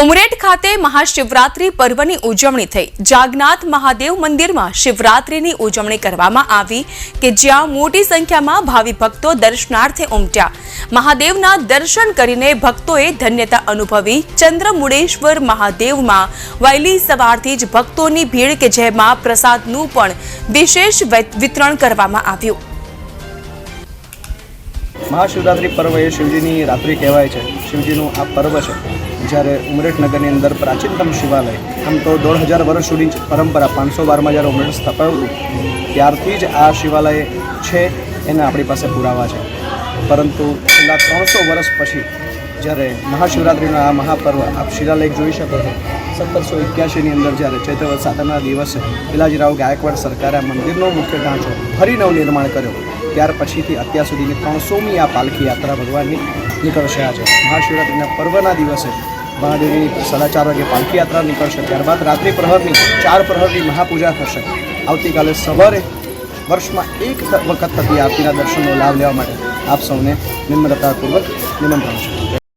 ઉમરેઠ ખાતે મહાશિવરાત્રી પર્વની ઉજવણી થઈ. જાગનાથ મહાદેવ મંદિરમાં શિવરાત્રીની ઉજવણી કરવામાં આવી કે જ્યાં મોટી સંખ્યામાં ભાવિ ભક્તો દર્શનાર્થે ઉમટ્યા. મહાદેવના દર્શન કરીને ભક્તોએ ધન્યતા અનુભવી ચંદ્રમુડેશ્વર મહાદેવમાં વહેલી સવારથી જ ભક્તોની ભીડ કે જેમાં પ્રસાદનું પણ વિશેષ વિતરણ કરવામાં આવ્યું. મહાશિવરાત્રિ પર્વ એ શિવજીની રાત્રિ કહેવાય છે. શિવજીનું આ પર્વ છે. જ્યારે ઉમરેઠનગરની અંદર પ્રાચીનતમ શિવાલય, આમ તો દોઢ હજાર વર્ષ સુધી પરંપરા પાંચસો બારમાં જ્યારે ઉમરેઠ સ્થપાયું ત્યારથી જ આ શિવાલય છે એના આપણી પાસે પુરાવા છે. પરંતુ છેલ્લા ત્રણસો વર્ષ પછી જ્યારે મહાશિવરાત્રિનો આ મહાપર્વ આપ શિલાલેખ જોઈ શકો છો, સત્તરસો એક્યાસીની અંદર જ્યારે ચૈત્રવદ સાતમના દિવસે પિલાજીરાવ ગાયકવાડ સરકારે આ મંદિરનો મુખ્ય ઢાંચો ફરી નવનિર્માણ કર્યો. ત્યાર પછીથી અત્યાર સુધીની ત્રણસોમી આ પાલખી યાત્રા ભગવાનની નીકળશે આજે. મહાશિવરાત્રિના પર્વના દિવસે મહાદેવીની સાડા ચાર વાગે પાલખી યાત્રા નીકળશે. ત્યારબાદ રાત્રિ પ્રહરની, ચાર પ્રહરની મહાપૂજા થશે. આવતીકાલે સવારે વર્ષમાં એક વખત થતી આરતીના દર્શનનો લાભ લેવા માટે આપ સૌને નિમ્રતાપૂર્વક નિમંત્રણ છે.